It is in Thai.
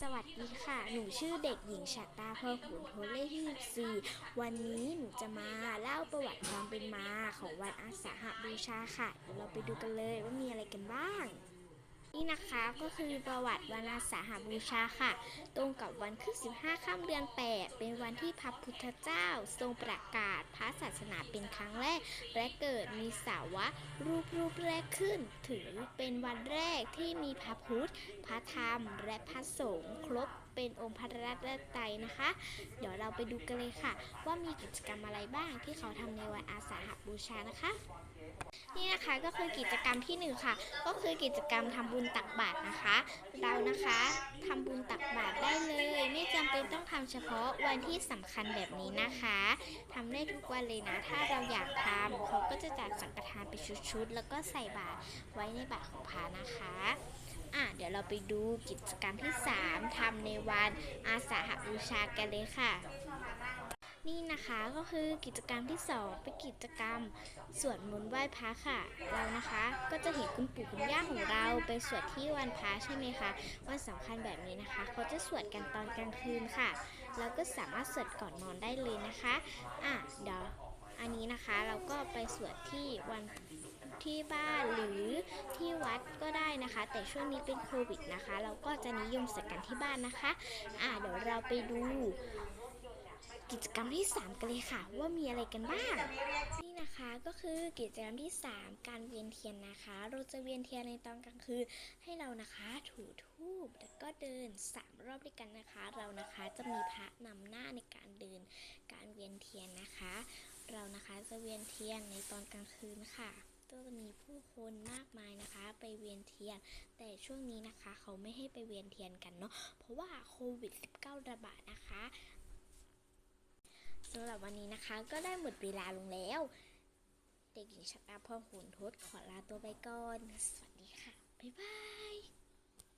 สวัสดีค่ะ หนูชื่อเด็กหญิงชัตตาเพอขุนโทเลที่ 14 วันนี้หนูจะมาเล่าประวัติความเป็นมาของวันอาสาหบูชาค่ะเดี๋ยวเราไปดูกันเลยว่ามีอะไรกันบ้าง นี่นะคะก็คือประวัติวันอาสาหบูชาค่ะ ตรงกับวันขึ้น15 ค่ำเดือน 8 เป็นวันที่พระพุทธเจ้าทรงประกาศพระศาสนาเป็นครั้งแรก และเกิดมีสาวะรูปรูปแรกขึ้น ถือเป็นวันแรกที่มีพระพุทธ พระธรรม และพระสงฆ์ครบเป็นองค์พระรัตนตรัยนะคะ เดี๋ยวเราไปดูกันเลยค่ะ ว่ามีกิจกรรมอะไรบ้างที่เขาทำในวันอาสาหบูชานะคะ นี่นะคะก็คือกิจกรรมที่หนึ่งค่ะ ก็คือกิจกรรมทำบุญตักบาตรนะคะ เรานะคะทำบุญตักบาตรได้เลย ไม่จำเป็นต้องทำเฉพาะวันที่สำคัญแบบนี้นะคะทำได้ทุกวันเลยนะ ถ้าเราอยากทำเขาก็จะจัดสังฆทานเป็นชุดๆ แล้วก็ใส่บาตรไว้ในบาตรของพระนะคะอะเดี๋ยวเราไปดูกิจกรรมที่ 3ทำในวันอาสาหบูชากันเลยค่ะ นี่นะคะก็คือกิจกรรมที่2เป็นกิจกรรมสวดมนต์ไหว้พระค่ะ เรานะคะก็จะเห็นคุณปู่คุณย่าของเราไปสวดที่วันพระใช่ไหมคะวันสำคัญแบบนี้นะคะเขาจะสวดกันตอนกลางคืนค่ะเราก็สามารถสวดก่อนนอนได้เลยนะคะอะเดี๋ยวอันนี้นะคะเราก็ไปสวดที่วันที่บ้านหรือที่วัดก็ได้นะคะ แต่ช่วงนี้เป็นโควิดนะคะ เราก็จะนิยมสวดกันที่บ้านนะคะ อะเดี๋ยวเราไปดู กิจกรรมที่ 3 กันเลยค่ะ ว่ามีอะไรกันบ้าง นี่นะคะก็คือกิจกรรมที่ 3 การเวียนเทียนนะคะ เราจะเวียนเทียนในตอนกลางคืนให้เรานะคะถูทูบแล้วก็เดิน 3 รอบด้วยกันนะคะ เรานะคะจะมีพระนำหน้าในการเดิน การเวียนเทียนนะคะ เรานะคะจะเวียนเทียนในตอนกลางคืนค่ะก็จะมีผู้คนมากมายนะคะ ไปเวียนเทียน แต่ช่วงนี้นะคะ เขาไม่ให้ไปเวียนเทียนกันเนาะเพราะว่าโควิด -19 ระบาดนะคะำหรับวันนี้นะคะ ก็ได้หมดเวลาลงแล้ว เด็กหญิงชัตตาพ่อขุนทศขอลาตัวไปก่อน สวัสดีค่ะ บ๊ายบาย